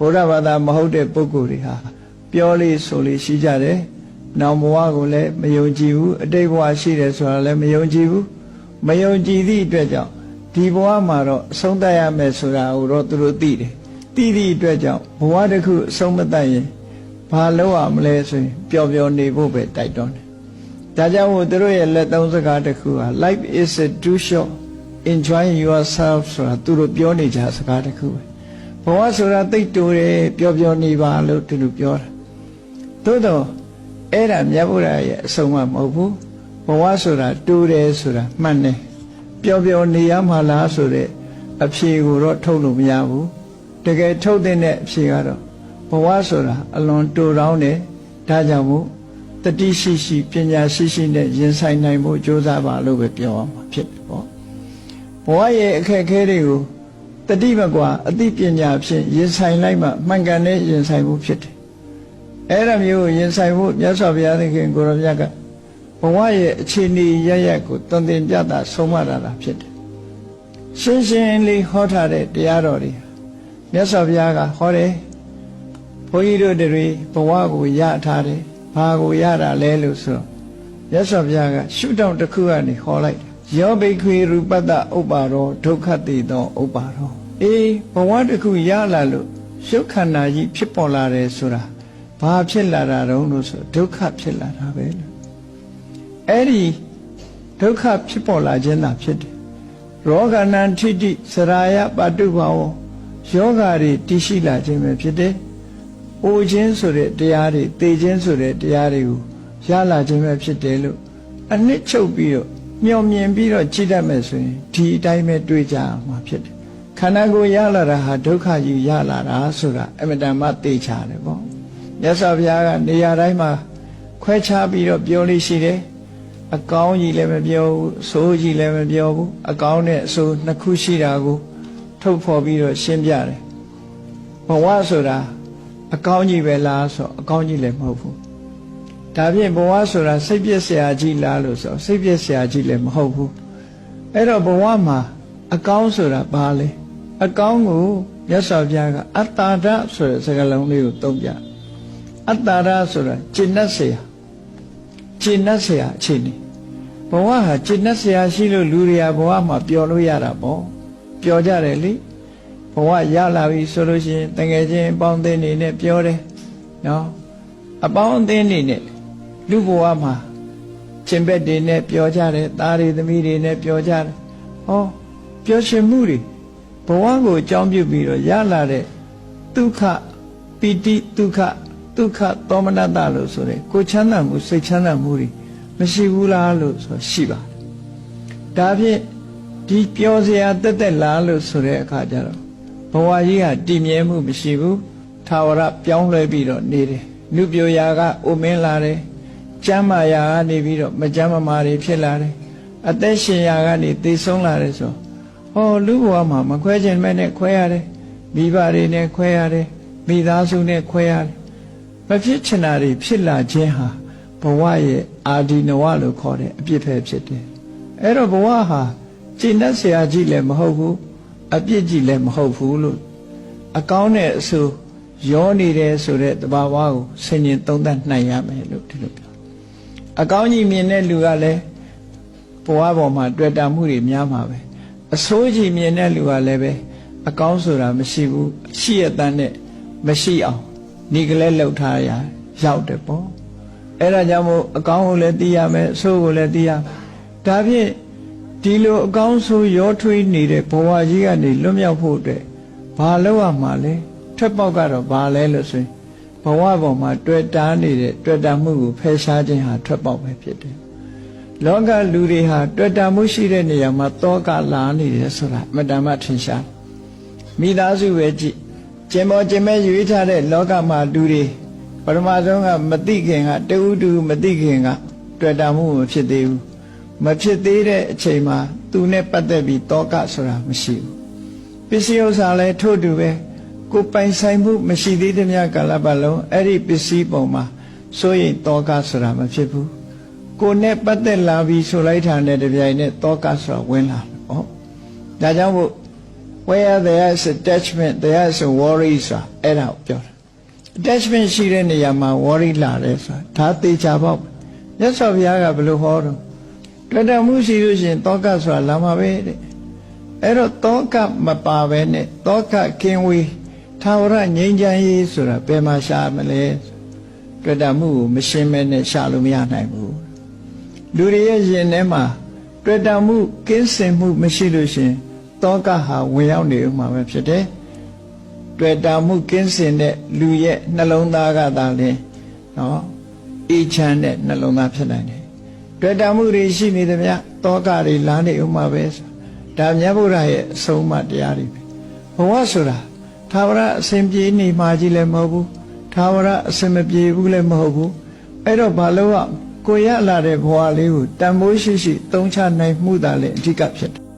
ဗုဒ္ဓဘာသာမဟုတ်တဲ့ပုဂ္ဂိုလ်တွေဟာပြောလေးဆိုလေးရှိကြတယ်။နောင်ဘဝကိုလည်းမယုံကြည်ဘူးအတိတ်ဘဝရှိတယ်ဆိုတာလည်းမယုံကြည်ဘူး။မယုံကြည်သည့်အတွက်ကြောင့်ဒီဘဝမှာတော့အဆုံးသတ်ရမယ်ဆိုတာကိုတော့သူတို့သိတယ်။သိသည့်အတွက်ကြောင့်ဘဝတစ်ခုအဆုံးမသတ်ရင်ဘာလုပ်ရမလဲဆိုရင်ပျော်ပျော်နေဖို့ပဲတိုက်တွန်းတယ်။ဒါကြောင့်မို့သူတို့ရဲ့လက်သုံးစကားတစ်ခုဟာ life is too short enjoy yourself ဆိုတာသူတို့ပြောနေကြစကားတစ်ခုပဲဘ ဝဆိုတာသိပ်တူတယ်ပျော်ပျော်နေပါလို့သူတို့ပြောတာသို့တော့အဲ့ဒါမြတ်ဗုဒ္ဓရဲ့အဆုံးအမမဟုတ်ဘူးဘဝဆိုတာတူတယ်ဆိုတာမှန်တယ်ပျော်ပျော်နေရမှာလားဆိုတဲ့အဖြေကိုတော့ထုတ်လို့မရဘူးတကယ်ထုတ်တဲ့အဖြေကတော့ဘဝဆိုတာအလွန်တူတောင်းတယ်ဒါကြောင့်မို့တတိရှိရှိပညာရှိရှိနဲ့ရင်ဆိုင်နိုင်ဖို့ကြိုးစားပါလို့ပဲပြောရမှာဖြစ်တယ်ပေါ့ဘဝရဲ့အခက်အခဲတွေကို တတိမကွာအသိပညာဖြင့်ရင်ဆိုင်လိုက်မှမှန်ကန်တဲ့ရင်ဆိုင်မှုဖြစ်တယ်အဲ့ဒါမျိုးကိုရင်ဆိုင်ဖို့မြတ်စွာဘုရားသခင်ကိုရောမြတ်ကဘဝရဲ့အခြေအနေရရကိုတန်တင်ပြတာဆုံးမတာတာဖြစ်တယ်ရှင်းရှင်းလေးဟောထားတဲ့တရားတော်တွေမြတ်စွာဘုရားကဟောတယ်ဘုန်းကြီးတို့တွေဘဝကိုရထားတယ်ဘာကိုရတာလဲလို့ဆိုတော့မြတ်စွာဘုရားကရှုထောင့်တစ်ခုကနေဟောလိုက်တယ်ယောဘိခွေရူပတ္တဥပ္ပါရောဒုက္ခတိသောဥပ္ပါရော အေးဘဝတစ်ခုရလာလို့ရှုခန္ဓာကြီးဖြစ်ပေါ်လာတယ်ဆိုတာဘာဖြစ်လာတာတုံးလို့ဆိုဒုက္ခဖြစ်လာတာပဲလို့အဲ့ဒီဒုက္ခဖြစ်ပေါ်လာခြင်းသာဖြစ်တယ်ရောဂနံထိတိစရာယပတုဘာဝယောဂါတွေတည်ရှိလာခြင်းပဲဖြစ်တယ်။အိုခြင်းဆိုတဲ့တရားတွေတေခြင်းဆိုတဲ့တရားတွေကိုရလာခြင်းပဲဖြစ်တယ်လို့အနှစ်ချုပ်ပြီးတော့မျောမြင်ပြီးတော့ကြည့်တတ်မယ်ဆိုရင်ဒီအတိုင်းပဲတွေးကြမှာဖြစ်တယ်။ ခန္ဓာကိုယ်ရလာတာဟာဒုက္ခကြီးရလာတာဆိုတာအမတန်မှသိချတယ်ပေါ့။မြတ်စွာဘုရားကနေရာတိုင်းမှာခွဲခြားပြီးတော့ပြောလို့ရှိတယ်။အကောင်းကြီးလည်းမပြောဘူးအဆိုးကြီးလည်းမပြောဘူးအကောင်းနဲ့အဆိုးနှစ်ခုရှိတာကိုထုတ်ဖော်ပြီးတော့ရှင်းပြတယ်ဘဝဆိုတာအကောင်းကြီးပဲလားဆိုအကောင်းကြီးလည်းမဟုတ်ဘူးဒါဖြင့်ဘဝဆိုတာစိတ်ပြည့်စရာကြီးလားလို့ဆိုစိတ်ပြည့်စရာကြီးလည်းမဟုတ်ဘူးအဲ့တော့ဘဝမှာအကောင်းဆိုတာဘာလဲ အကောင်းကိုမြတ်စွာဘုရားကအတ္တာဒဆိုတဲ့စကားလုံးလေးကိုသုံးပြအတ္တာဒဆိုတာကျင့်တတ်เสียကျင့်တတ်เสียအခြေအနေဘဝဟာကျင့်တတ်เสียရှိလို့လူတွေကဘဝမှာပျော်လို့ရတာပေါ့ပျော်ကြတယ်လေဘဝရလာပြီဆိုလို့ရှိရင်တငယ်ချင်းအပေါင်းအသင်းနေနဲ့ပြောတယ်နော်အပေါင်းအသင်းနေနဲ့လူဘဝမှာရှင်ဘက်တွေနဲ့ပြောကြတယ်သားတွေသမီးတွေနဲ့ပြောကြတယ်ဟောပြောရှင်မှုတွေ ဘဝကိုအကြောင်းပြုပြီးတော့ရလာတဲ့ဒုက္ခပီတိဒုက္ခဒုက္ခသောမနတလို့ဆိုတဲ့ကိုချမ်းသာမှုစိတ်ချမ်းသာမှုတွေမရှိဘူးလားလို့ဆိုရှိပါတယ်ဒါဖြင့်ဒီပြောစရာတက်တက်လားလို့ဆိုတဲ့အခါကျတော့ဘဝကြီးဟာတည်မြဲမှုမရှိဘူးထာဝရပြောင်းလဲပြီးတော့နေတယ်နုပြိုရာကအိုမင်းလာတယ်ကျမ်းမာရာကနေပြီးတော့မကျမ်းမာမာတွေဖြစ်လာတယ်အသက်ရှင်ရာကနေသိဆုံးလာတယ်ဆို ။အော်လူဘဝမှာမခွဲခြင်းမဲ့နဲ့ခွဲရတယ်။မိဘတွေနဲ့ခွဲရတယ်။မိသားစုနဲ့ခွဲရတယ်။မဖြစ်ချင်တာတွေဖြစ်လာခြင်းဟာဘဝရဲ့အာဒီနဝလို့ခေါ်တဲ့အပြစ်ပဲဖြစ်တယ်။အဲ့တော့ဘဝဟာကျင့်တတ်ဆရာကြီးလည်းမဟုတ်ဘူးအပြစ်ကြီးလည်းမဟုတ်ဘူးလို့အကောင်းနဲ့အဆိုးရောနေတယ်ဆိုတဲ့တဘာဝကိုဆင်ញင်သုံးသပ်နိုင်ရမယ်လို့ဒီလိုပြောအကောင်းကြီးမြင်တဲ့လူကလည်းဘဝပေါ်မှာတွေ့တာမှုတွေများမှာပဲ အဆိုးကြီးမြင်တဲ့လူကလည်းပဲအကောင်းဆိုတာမရှိဘူးရှိရတဲ့နဲ့မရှိအောင်ဒီကလေးလှုပ်ထားရရောက်တယ်ပေါ့အဲ့ဒါကြောင့်မို့အကောင်းကိုလည်းသိရမယ်အဆိုးကိုလည်းသိရဒါဖြင့်ဒီလိုအကောင်းဆိုးရောထွေးနေတဲ့ဘဝကြီးကနေလွတ်မြောက်ဖို့အတွက်ဘာလုပ်ရမှာလဲထွက်ပေါက်ကတော့ဘာလဲလို့ဆိုရင်ဘဝပေါ်မှာတွေ့တာနေတဲ့တွေ့တာမှုကိုဖယ်ရှားခြင်းဟာထွက်ပေါက်ပဲဖြစ်တယ် လောကလူတွေဟာတွေ့တာမှုရှိတဲ့နေရာမှာတောကလာနေတယ်ဆိုတာအမတန်မှထင်ရှားမိသားစုပဲကြည့်ကျင်ပေါ်ကျင်မဲ့ရွေးထားတဲ့လောကမှာလူတွေပထမဆုံးကမသိခင်ကတူတူမသိခင်ကတွေ့တာမှုမဖြစ်သေးဘူးမဖြစ်သေးတဲ့အချိန်မှာသူနဲ့ပတ်သက်ပြီးတောကဆိုတာမရှိဘူးပစ္စည်းဥစ္စာလည်းထို့တူပဲကိုပိုင်ဆိုင်မှုမရှိသေးတဲ့မြတ်ကာလပတ်လုံးအဲ့ဒီပစ္စည်းပုံမှာစိုးရင်တောကဆိုတာမဖြစ်ဘူး ကိုနဲ့ပတ်သက်လာပြီးဆိုလိုက်တာနဲ့တပြိုင်နက်တောကဆိုတာဝင်လာတယ်ဟောဒါကြောင့်မို့ဘ where there is attachment there is a worry ဆိုတာအဲ့ဒါကိုပြောတာ attachment ရှိတဲ့နေရာမှာ worry လာတယ်ဆိုတာဒါသေချာပေါ့မြတ်စွာဘုရားကဘယ်လိုဟောတော့တွေ့တယ်မှုရှိလို့ရှိရင်တောကဆိုတာလာမှာပဲတဲ့အဲ့တော့တောကမပါပဲနဲ့တောကကင်းဝေးသာဝရငြိမ်းချမ်းရေးဆိုတာဘယ်မှာရှာမလဲတွေ့တယ်မှုကိုမရှင်းမဲနဲ့ရှာလို့မရနိုင်ဘူး လူတွေရဲ့ရင်ထဲမှာတွေ့တယ်မှုကင်းစင်မှုမရှိလို့ရှိရင်တောကဟာဝင်ရောက်နေဥမှာပဲဖြစ်တယ်တွေ့တာမှုကင်းစင်တဲ့လူရဲ့နှလုံးသားကသာလင်နော်အေးချမ်းတဲ့နှလုံးသားဖြစ်နိုင်တယ်တွေ့တာမှုတွေရှိနေသမျှတောကတွေလာနေဥမှာပဲဆိုဒါမြတ်ဗုဒ္ဓရဲ့အဆုံးအမတရားတွေပဲဘဝဆိုတာသာဝရအစဉ်ပြေနေမှကြီးလည်းမဟုတ်ဘူးသာဝရအစဉ်မပြေဘူးလည်းမဟုတ်ဘူးအဲ့တော့ဘာလို့က ကိုရလာတဲ့ဘဝလေးကိုတန်ဖိုးရှိရှိသုံးချနိုင်မှုသာလည်းအဓိကဖြစ်တယ်